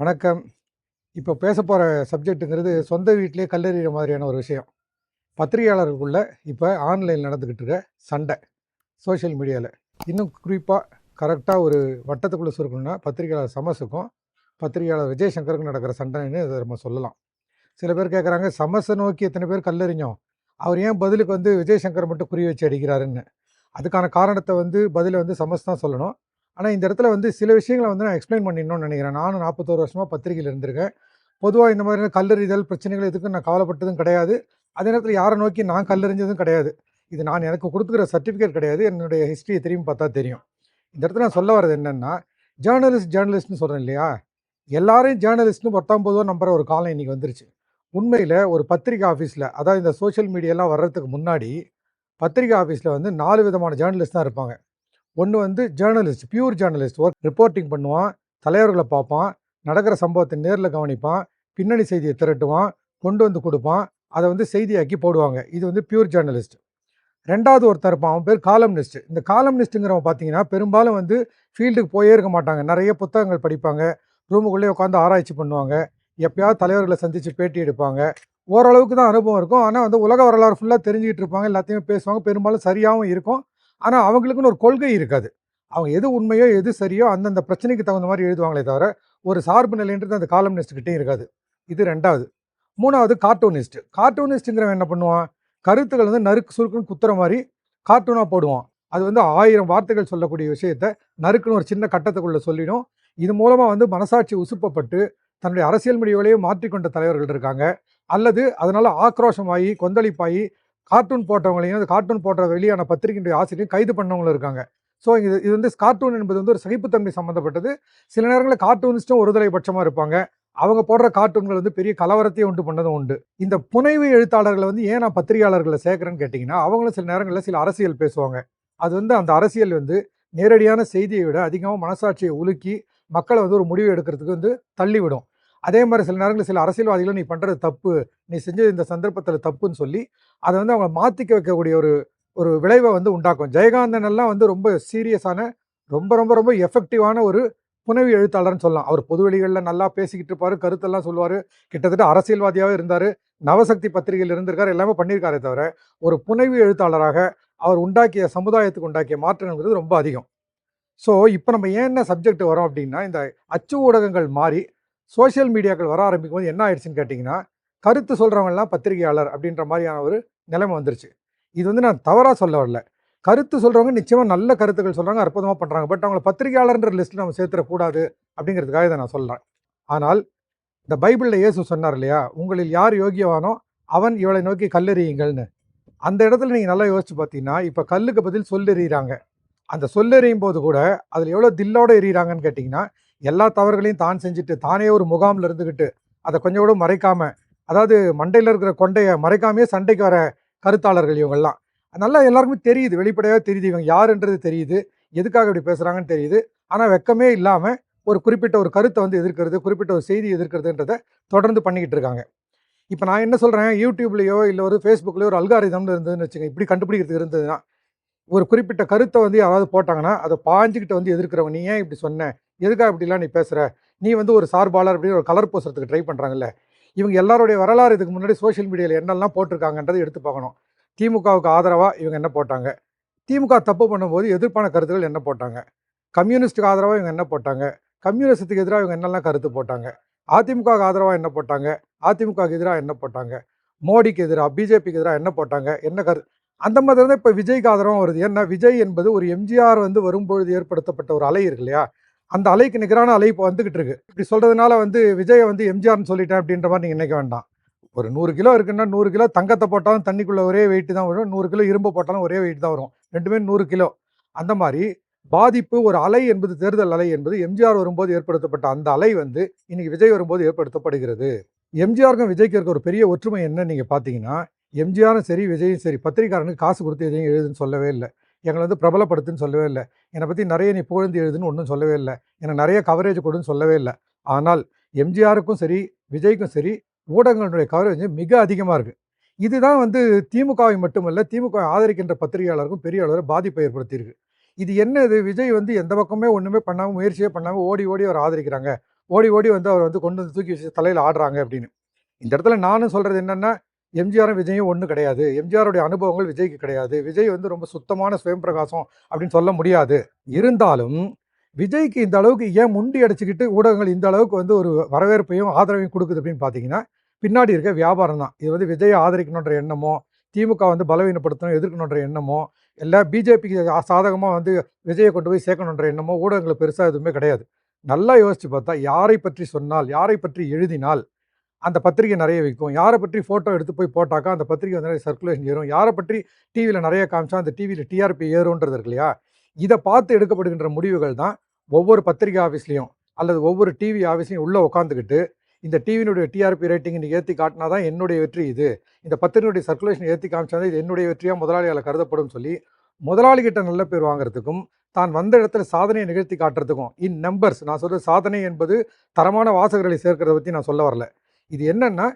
வணக்கம். இப்போ பேச போகிற சப்ஜெக்ட்டுங்கிறது சொந்த வீட்டிலேயே கல்லறிகிற மாதிரியான ஒரு விஷயம். பத்திரிகையாளர்களுக்குள்ள இப்போ ஆன்லைன் நடந்துக்கிட்டு இருக்க சண்டை. சோஷியல் மீடியாவில் இன்னும் குறிப்பாக கரெக்டாக ஒரு வட்டத்துக்குள்ளே சுருக்கணும்னா, பத்திரிகையாளர் சமஸுக்கும், பத்திரிகையாளர் விஜய் சங்கருக்கும் நடக்கிற சண்டைன்னு இத நம்ம சொல்லலாம். சில பேர் கேட்குறாங்க, சமஸை நோக்கி எத்தனை பேர் கல்லறிஞ்சோம் அவர் ஏன் பதிலுக்கு வந்து விஜய் சங்கர மட்டும் குறி வச்சு அடிக்கிறாருன்னு. அதுக்கான காரணத்தை வந்து பதிலை வந்து சமஸ் தான் சொல்லணும். ஆனால் இந்த இடத்துல வந்து சில விஷயங்களை வந்து நான் எக்ஸ்ப்ளைன் பண்ணிடணும்னு நினைக்கிறேன் நானும் நாற்பத்தோரு வருஷமாக பத்திரிகையில் இருந்திருக்கேன். பொதுவாக இந்த மாதிரியான கல்லறிதல் பிரச்சனைகள் எதுக்கும் நான் கவலைப்பட்டதும் கிடையாது. அதே நேரத்தில் யாரை நோக்கி நான் கல்லறிஞ்சதும் கிடையாது. இது நான் எனக்கு கொடுத்துக்கிற சர்டிஃபிகேட் கிடையாது. என்னுடைய ஹிஸ்ட்ரியை திரும்பி பார்த்தா தெரியும். இந்த இடத்துல நான் சொல்ல வர்றது என்னென்னா ஜேர்னலிஸ்ட் ஜேர்னலிஸ்ட்னு சொல்கிறேன் இல்லையா? எல்லாரையும் ஜேர்னலிஸ்ட்னு பத்தாம் பொதுவாக நம்புற ஒரு காலம் இன்னைக்கு வந்துருச்சு. உண்மையில் ஒரு பத்திரிகை ஆஃபீஸில் அதாவது இந்த சோஷியல் மீடியாலாம் வர்றதுக்கு முன்னாடி, பத்திரிகை ஆஃபீஸில் வந்து நாலு விதமான ஜேர்னலிஸ்ட் தான் இருப்பாங்க. ஒன்று வந்து journalist pure journalist work reporting பண்ணுவான், தலைவர்களை பார்ப்பான், நடக்கிற சம்பவத்தை நேரில் கவனிப்பான், பின்னணி செய்தியை திரட்டுவான், கொண்டு வந்து கொடுப்பான் அதை வந்து செய்தியாக்கி போடுவாங்க. இது வந்து பியூர் ஜேர்னலிஸ்ட் ரெண்டாவது ஒருத்தர் இருப்பான். அவன் பேர் காலம்னிஸ்ட். இந்த காலம்னிஸ்ட்டுங்கிறவன் பார்த்தீங்கன்னா, பெரும்பாலும் வந்து ஃபீல்டுக்கு போயே இருக்க மாட்டாங்க. நிறைய புத்தகங்கள் படிப்பாங்க. ரூமுக்குள்ளேயே உட்காந்து ஆராய்ச்சி பண்ணுவாங்க. எப்பயாவது தலைவர்களை சந்தித்து பேட்டி எடுப்பாங்க. ஓரளவுக்கு தான் அனுபவம் இருக்கும். ஆனால் வந்து உலக வரலாறு ஃபுல்லாக தெரிஞ்சுக்கிட்டு இருப்பாங்க. எல்லாத்தையுமே பேசுவாங்க. பெரும்பாலும் சரியாகவும் இருக்கும். ஆனால் அவங்களுக்குன்னு ஒரு கொள்கை இருக்காது. அவங்க எது உண்மையோ, எது சரியோ அந்தந்த பிரச்சனைக்கு தகுந்த மாதிரி எழுதுவாங்களே தவிர, ஒரு சார்பு நிலைன்றது அந்த காலம்னிஸ்ட்கிட்டே இருக்காது. இது 2வது. 3வது கார்ட்டூனிஸ்ட். கார்ட்டூனிஸ்ட்டுங்கிறவன் என்ன பண்ணுவான்? கருத்துக்கள் வந்து நறுக்கு சுருக்குன்னு குத்துற மாதிரி கார்ட்டூனாக போடுவான். அது வந்து ஆயிரம் வார்த்தைகள் சொல்லக்கூடிய விஷயத்த நறுக்குன்னு ஒரு சின்ன கட்டத்துக்குள்ளே சொல்லிடும். இது மூலமாக வந்து மனசாட்சி உசுப்பப்பட்டு, தன்னுடைய அரசியல் முடிவுகளையும் மாற்றிக்கொண்ட தலைவர்கள் இருக்காங்க. அல்லது அதனால் ஆக்ரோஷமாகி கொந்தளிப்பாகி கார்ட்டூன் போட்டவங்களையும், அந்த கார்ட்டூன் போடுற வெளியான பத்திரிகையினுடைய ஆசிரியரையும் கைது பண்ணவங்களும் இருக்காங்க. ஸோ இது இது வந்து கார்ட்டூன் என்பது வந்து ஒரு சகிப்புத்தன்மை சம்மந்தப்பட்டது. சில நேரங்களில் கார்ட்டூனிஸ்ட்டும் ஒருதலை பட்சமாக இருப்பாங்க. அவங்க போடுற கார்ட்டூன்கள் வந்து பெரிய கலவரத்தையே உண்டு பண்ணதும் உண்டு. இந்த புனைவு எழுத்தாளர்களை வந்து ஏன் நான் பத்திரிகையாளர்களை சேர்க்குறேன்னு கேட்டிங்கன்னா அவங்களும் சில நேரங்களில் சில அரசியல் பேசுவாங்க. அது வந்து அந்த அரசியல் வந்து நேரடியான செய்தியை விட அதிகமாக மனசாட்சியை உலுக்கி, மக்களை வந்து ஒரு முடிவு எடுக்கிறதுக்கு வந்து தள்ளிவிடும். அதே மாதிரி சில நேரங்களில் சில அரசியல்வாதிகளும் "நீ பண்ணுறது தப்பு. நீ செஞ்சது இந்த சந்தர்ப்பத்தில் தப்புன்னு" சொல்லி, அதை வந்து அவங்கள மாற்றிக்க வைக்கக்கூடிய ஒரு ஒரு விளைவை வந்து உண்டாக்கும். ஜெயகாந்தன் எல்லாம் வந்து ரொம்ப சீரியஸான, ரொம்ப ரொம்ப ரொம்ப எஃபெக்டிவான ஒரு புனைவி எழுத்தாளர்னு சொல்லலாம். அவர் பொதுவெளிகளில் நல்லா பேசிக்கிட்டு இருப்பார் கருத்தெல்லாம் சொல்லுவார் கிட்டத்தட்ட அரசியல்வாதியாகவே இருந்தார் நவசக்தி பத்திரிகையில் இருந்திருக்கார் எல்லாமே பண்ணியிருக்காரே தவிர, ஒரு புனைவு எழுத்தாளராக அவர் உண்டாக்கிய சமுதாயத்துக்கு உண்டாக்கிய மாற்றம்ங்கிறது ரொம்ப அதிகம். ஸோ இப்போ நம்ம ஏன் என்ன சப்ஜெக்ட் வரோம் அப்படின்னா இந்த அச்சு ஊடகங்கள் மாறி, சோஷியல் மீடியாக்கள் வர ஆரம்பிக்கும் போது என்ன ஆயிடுச்சுன்னு கேட்டிங்கன்னா கருத்து சொல்கிறவங்கலாம் பத்திரிகையாளர் அப்படின்ற மாதிரியான ஒரு நிலைமை வந்துருச்சு. இது வந்து நான் தவறாக சொல்ல வரல. கருத்து சொல்கிறவங்க நிச்சயமாக நல்ல கருத்துக்கள் சொல்கிறாங்க அற்புதமாக பண்ணுறாங்க பட் அவங்கள பத்திரிகையாளர்ன்ற லிஸ்ட்டில் நம்ம சேர்த்துடக்கூடாது அப்படிங்கிறதுக்காக இதை நான் சொல்கிறேன் ஆனால், இந்த பைபிளில் இயேசு சொன்னார் இல்லையா? "உங்களில் யார் யோக்கியவானோ, அவன் இவளை நோக்கி கல்லெறியுங்கள்னு." அந்த இடத்துல நீங்கள் நல்லா யோசிச்சு பார்த்தீங்கன்னா, இப்போ கல்லுக்கு பதில் சொல்லெறிகிறாங்க அந்த சொல்லெறியும் போது கூட, அதில் எவ்வளோ தில்லோட எறிகிறாங்கன்னு கேட்டிங்கன்னா எல்லா தவறுகளையும் தான் செஞ்சுட்டு, தானே ஒரு முகாம்ல இருந்துக்கிட்டு அதை கொஞ்சம் கூட மறைக்காம, அதாவது மண்டையில் இருக்கிற கொண்டையை மறைக்காமையே சண்டைக்கு வர கருத்தாளர்கள் இவங்கெல்லாம் நல்லா எல்லாருக்குமே தெரியுது. வெளிப்படையாக தெரியுது. இவங்க யாருன்றது தெரியுது. எதுக்காக இப்படி பேசுகிறாங்கன்னு தெரியுது. ஆனால் வெக்கமே இல்லாமல் ஒரு குறிப்பிட்ட ஒரு கருத்தை வந்து எதிர்க்கிறது, குறிப்பிட்ட ஒரு செய்தி எதிர்க்கிறதுன்றத தொடர்ந்து பண்ணிக்கிட்டு இருக்காங்க. இப்போ நான் என்ன சொல்கிறேன் யூடியூப்லேயோ இல்லை ஒரு ஃபேஸ்புக்லேயோ ஒரு அல்காரிதம்னு இருந்ததுன்னு வச்சுக்கங்க, இப்படி கண்டுபிடிக்கிறதுக்கு இருந்ததுன்னா, ஒரு குறிப்பிட்ட கருத்தை வந்து யாராவது போட்டாங்கன்னா, அதை பாஞ்சுக்கிட்ட வந்து எதிர்க்கிறவங்க, "நீ ஏன் இப்படி சொன்ன? எதுக்காக இப்படிலாம் நீ பேசுகிற நீ வந்து ஒரு சார்பாளர்" அப்படின்னு ஒரு கலர் பூசுறதுக்கு ட்ரை பண்ணுறாங்கல்ல இவங்க எல்லாருடைய வரலாறு இதுக்கு முன்னாடி சோஷியல் மீடியாவில் என்னெல்லாம் போட்டிருக்காங்கன்றதை எடுத்து பார்க்கணும். திமுகவுக்கு ஆதரவாக இவங்க என்ன போட்டாங்க? திமுக தப்பு பண்ணும்போது எதிர்ப்பான கருத்துக்கள் என்ன போட்டாங்க? கம்யூனிஸ்ட்டுக்கு ஆதரவாக இவங்க என்ன போட்டாங்க? கம்யூனிஸ்டத்துக்கு எதிராக இவங்க என்னெல்லாம் கருத்து போட்டாங்க? அதிமுகவுக்கு ஆதரவாக என்ன போட்டாங்க? அதிமுகவுக்கு எதிராக என்ன போட்டாங்க? மோடிக்கு எதிராக பிஜேபிக்கு எதிராக என்ன போட்டாங்க? என்ன கரு அந்த மாதிரி தான் இப்போ விஜய்க்கு ஆதரவாக வருது. ஏன்னா, விஜய் என்பது ஒரு எம்ஜிஆர் வந்து வரும்பொழுது ஏற்படுத்தப்பட்ட ஒரு அலை இருக்கு இல்லையா? அந்த அலைக்கு நிகரான அலை இப்போ வந்துகிட்டு இருக்கு. இப்படி சொல்றதுனால வந்து விஜயை வந்து எம்ஜிஆர்னு சொல்லிட்டேன் அப்படின்ற மாதிரி நீங்க நினைக்க வேண்டாம். ஒரு நூறு கிலோ இருக்குன்னா, நூறு கிலோ தங்கத்தை போட்டாலும் தண்ணிக்குள்ள ஒரே வெயிட் தான் வரும். நூறு கிலோ இரும்பு போட்டாலும் ஒரே வெயிட் தான் வரும். 2மே 100 கிலோ. அந்த மாதிரி பாதிப்பு ஒரு அலை என்பது தேர்தல் அலை என்பது எம்ஜிஆர் வரும்போது ஏற்படுத்தப்பட்ட அந்த அலை வந்து, இன்னைக்கு விஜய் வரும்போது ஏற்படுத்தப்படுகிறது. எம்ஜிஆருக்கும் விஜய்க்கு இருக்க ஒரு பெரிய ஒற்றுமை என்ன நீங்க பார்த்தீங்கன்னா, எம்ஜிஆரும் சரி, விஜயும் சரி, பத்திரிகாரனுக்கு காசு கொடுத்து எதையும் எழுதுன்னு சொல்லவே இல்லை எங்களை வந்து பிரபலப்படுத்துன்னு சொல்லவே இல்லை என்னை பற்றி நிறைய நீ புகழ்ந்து எழுதுன்னு ஒன்றும் சொல்லவே இல்லை எனக்கு நிறைய கவரேஜ் கொடுன்னு சொல்லவே இல்லை ஆனால், எம்ஜிஆருக்கும் சரி, விஜய்க்கும் சரி, ஊடகங்களுடைய கவரேஜ் மிக அதிகமாக இருக்குது இதுதான் வந்து திமுகவை மட்டுமல்ல, திமுகவை ஆதரிக்கின்ற பத்திரிகையாளருக்கும் பெரிய அளவில் பாதிப்பை ஏற்படுத்தியிருக்கு. இது என்ன இது? விஜய் வந்து எந்த பக்கமே ஒன்றுமே பண்ணாமல் முயற்சியே பண்ணாமல் ஓடி ஓடி அவர் ஆதரிக்கிறாங்க. ஓடி ஓடி வந்து அவர் வந்து கொண்டு வந்து தூக்கி வச்சு தலையில் ஆடுறாங்க அப்படின்னு இந்த இடத்துல நானும் சொல்கிறது என்னென்னா எம்ஜிஆரும் விஜயும் ஒன்றும் கிடையாது. எம்ஜிஆருடைய அனுபவங்கள் விஜய்க்கு கிடையாது. விஜய் வந்து ரொம்ப சுத்தமான சுயம் பிரகாசம் அப்படின்னு சொல்ல முடியாது. இருந்தாலும் விஜய்க்கு இந்த அளவுக்கு ஏன் முண்டி அடிச்சுக்கிட்டு ஊடகங்கள் இந்த அளவுக்கு வந்து ஒரு வரவேற்பையும் ஆதரவையும் கொடுக்குது அப்படின்னு பார்த்தீங்கன்னா பின்னாடி இருக்க வியாபாரம் தான். இது வந்து விஜயை ஆதரிக்கணுன்ற எண்ணமோ திமுக வந்து பலவீனப்படுத்தணும் எதிர்க்கணுன்ற எண்ணமோ இல்லை பிஜேபிக்கு சாதகமாக வந்து விஜயை கொண்டு போய் சேர்க்கணுன்ற எண்ணமோ ஊடகங்களை பெருசாக எதுவுமே கிடையாது. நல்லா யோசித்து பார்த்தா யாரை பற்றி சொன்னால் யாரை பற்றி எழுதினால் அந்த பத்திரிகை நிறைய விற்கும் யாரை பற்றி ஃபோட்டோ எடுத்து போய் போட்டாக்கா அந்த பத்திரிகை வந்து நிறைய சர்க்குலேஷன் ஏறும். யாரை பற்றி டிவியில் நிறைய காமிச்சா அந்த டிவியில் டிஆர்பி ஏறும்ன்றது இருக்கு இல்லையா? இதை பார்த்து எடுக்கப்படுகின்ற முடிவுகள் தான் ஒவ்வொரு பத்திரிகை ஆஃபீஸ்லேயும் அல்லது ஒவ்வொரு டிவி ஆஃபீஸ்லையும் உள்ளே உட்காந்துக்கிட்டு இந்த டிவியினுடைய டிஆர்பி ரேட்டிங் இன்னைக்கு ஏற்றி காட்டினா தான் என்னுடைய வெற்றி இது. இந்த பத்திரிகையுடைய சர்க்குலேஷன் ஏற்றி காமிச்சா தான் இது என்னுடைய வெற்றியாக முதலாளியால் கருதப்படும் சொல்லி முதலாளிகிட்ட நல்ல பேர் வாங்குறதுக்கும் தான் வந்த இடத்துல சாதனையை நிகழ்த்தி காட்டுறதுக்கும் இன் நம்பர்ஸ் நான் சொல்கிற சாதனை என்பது தரமான வாசகர்களை சேர்க்கிறத பற்றி நான் சொல்ல வரல. இது என்னென்னா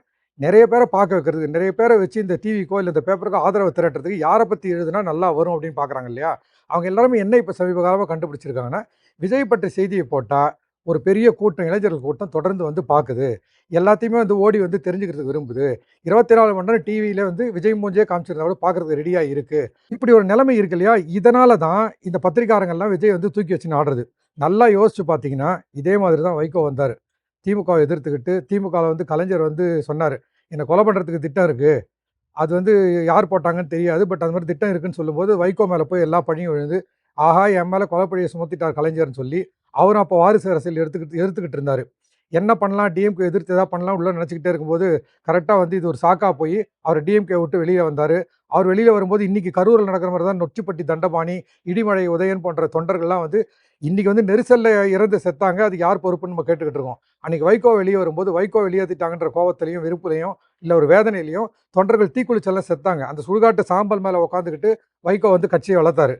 நிறைய பேரை பார்க்க வைக்கிறது. நிறைய பேரை வச்சு இந்த டிவிக்கோ இல்லை இந்த பேப்பருக்கோ ஆதரவு திரட்டுறதுக்கு யாரை பற்றி எழுதுனா நல்லா வரும் அப்படின்னு பார்க்குறாங்க இல்லையா? அவங்க எல்லாருமே என்ன இப்போ சமீப காலமாக கண்டுபிடிச்சிருக்காங்கன்னா விஜய் பற்றி செய்தியை போட்டால் ஒரு பெரிய கூட்டம் இளைஞர்கள் கூட்டம் தொடர்ந்து வந்து பார்க்குது. எல்லாத்தையுமே வந்து ஓடி வந்து தெரிஞ்சுக்கிறதுக்கு விரும்புது. இருபத்தி நாலு மணி நேரம் டிவியில் வந்து விஜய் மூஞ்சியே காமிச்சிருந்தா கூட பார்க்குறது ரெடியாக இருக்குது இப்படி ஒரு நிலைமை இருக்கு இல்லையா? இதனால தான் இந்த பத்திரிகாரங்கள்லாம் விஜய் வந்து தூக்கி வச்சுன்னு ஆடுறது. நல்லா யோசிச்சு பார்த்தீங்கன்னா இதே மாதிரி தான் வைகோ வந்தார். திமுகவை எதிர்த்துக்கிட்டு திமுகவில் வந்து கலைஞர் வந்து சொன்னார் என்னை கொலை பண்ணுறதுக்கு திட்டம் இருக்குது அது வந்து யார் போட்டாங்கன்னு தெரியாது பட் அது மாதிரி திட்டம் இருக்குன்னு சொல்லும்போது வைகோ மேலே போய் எல்லா பணியும் விழுந்து ஆஹா என் மேலே கொலைப்பழியை சுமத்திட்டார் கலைஞர்னு சொல்லி அவரும் அப்போ வாரிசு அரசியல் எடுத்துக்கிட்டு எடுத்துக்கிட்டு இருந்தார். என்ன பண்ணலாம்? டிஎம்கே எதிர்த்து எதாவது பண்ணலாம் உள்ள நினச்சிக்கிட்டே இருக்கும்போது கரெக்டாக வந்து இது ஒரு சாக்கா போய் அவர் டிஎம்கே விட்டு வெளியில் வந்தார். அவர் வெளியில் வரும்போது இன்றைக்கி கரூரில் நடக்கிற மாதிரி தான் நொச்சிப்பட்டி தண்டபாணி இடிமழை உதயன் போன்ற தொண்டர்கள்லாம் வந்து இன்றைக்கி வந்து நெரிசலில் இறந்து செத்தாங்க. அது யார் பொறுப்புன்னு நம்ம கேட்டுக்கிட்டு இருக்கோம். அன்றைக்கி வைகோ வெளியே வரும்போது வைகோ வெளியேற்றிட்டாங்கன்ற கோவத்திலையும் வெறுப்புலையும் இல்லை ஒரு வேதனையிலையும் தொண்டர்கள் தீக்குளிச்செல்லாம் செத்தாங்க. அந்த சுடுகாட்டு சாம்பல் மேலே உட்காந்துக்கிட்டு வைகோ வந்து கட்சியை வளர்த்தாரு.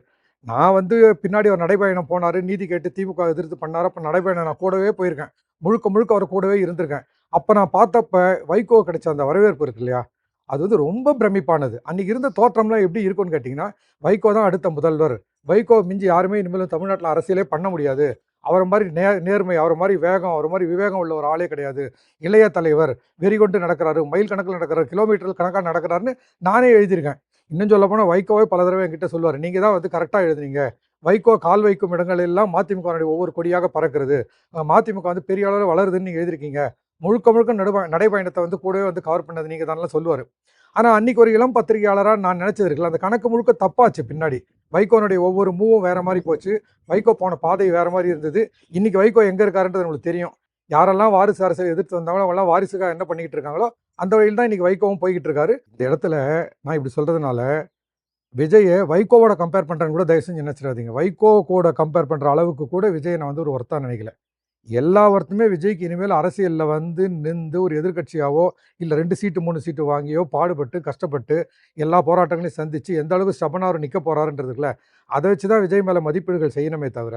நான் வந்து பின்னாடி ஒரு நடைபயணம் போனார். நீதி கேட்டு திமுக எதிர்த்து பண்ணார். அப்போ நடைபயணம் நான் கூடவே போயிருக்கேன். முழுக்க முழுக்க அவர் கூடவே இருந்திருக்கேன். அப்போ நான் பார்த்தப்ப வைகோ கிடைச்ச அந்த வரவேற்பு இருக்கு இல்லையா? அது வந்து ரொம்ப பிரமிப்பானது. அன்றைக்கி இருந்த தோற்றம்லாம் எப்படி இருக்கும்னு கேட்டிங்கன்னா வைகோ தான் அடுத்த முதல்வர். வைகோ மிஞ்சி யாருமே இனிமேலும் தமிழ்நாட்டில் அரசியலே பண்ண முடியாது. அவரை மாதிரி நே நேர்மை அவரை மாதிரி வேகம் அவர் மாதிரி விவேகம் உள்ள ஒரு ஆளே கிடையாது. இளைய தலைவர் வெறி கொண்டு நடக்கிறாரு மைல் கணக்கில் நடக்கிறாரு கிலோமீட்டர் கணக்காக நடக்கிறாருன்னு நானே எழுதியிருக்கேன். இன்னும் சொல்ல போனால் வைகோவே பல தடவை என்கிட்ட சொல்லுவார். நீங்கள் தான் வந்து கரெக்டாக எழுதுனீங்க. வைகோ கால் வைக்கும் இடங்கள் எல்லாம் மதிமுக ஒவ்வொரு கொடியாக பறக்கிறது. மதிமுக வந்து பெரிய அளவில் வளருதுன்னு நீங்கள் எழுதிருக்கீங்க முழுக்க முழுக்க நடுப நடைபயணத்தை வந்து கூடவே வந்து கவர் பண்ணது நீங்கள் தானே சொல்லுவார். ஆனால் அன்னைக்கு ஒரு இளம் பத்திரிகையாளராக நான் நினச்சது இருக்குல்ல அந்த கணக்கு முழுக்க தப்பாச்சு பின்னாடி. வைகோனுடைய ஒவ்வொரு மூவும் வேற மாதிரி போச்சு. வைகோ போன பாதை வேற மாதிரி இருந்தது. இன்னைக்கு வைகோ எங்கே இருக்காருன்றது நம்மளுக்கு தெரியும். யாரெல்லாம் வாரிசு அரசியல் எதிர்த்து வந்தாங்களோ அவங்களாம் வாரிசுக்காக என்ன பண்ணிக்கிட்டு இருக்காங்களோ அந்த வழியில் தான் இன்னைக்கு வைகோவும் போய்கிட்டு இருக்காரு. இந்த இடத்துல நான் இப்படி சொல்றதுனால விஜயை வைகோவோட கம்பேர் பண்ணுறேன்னு கூட தயவு செஞ்சு நினச்சிடாதீங்க. வைகோ கூட கம்பேர் பண்ணுற அளவுக்கு கூட விஜயை நான் வந்து ஒரு ஒர்த்தா நினைக்கல. எல்லா ஒருத்தருமே விஜய்க்கு இனிமேல் அரசியலில் வந்து நின்று ஒரு எதிர்க்கட்சியாவோ இல்லை ரெண்டு சீட்டு மூணு சீட்டு வாங்கியோ பாடுபட்டு கஷ்டப்பட்டு எல்லா போராட்டங்களையும் சந்தித்து எந்த அளவுக்கு ஸ்டபனார் நிற்க போகிறாருன்றதுக்குல அதை வச்சு தான் விஜய் மேலே மதிப்பீடுகள் செய்யணுமே தவிர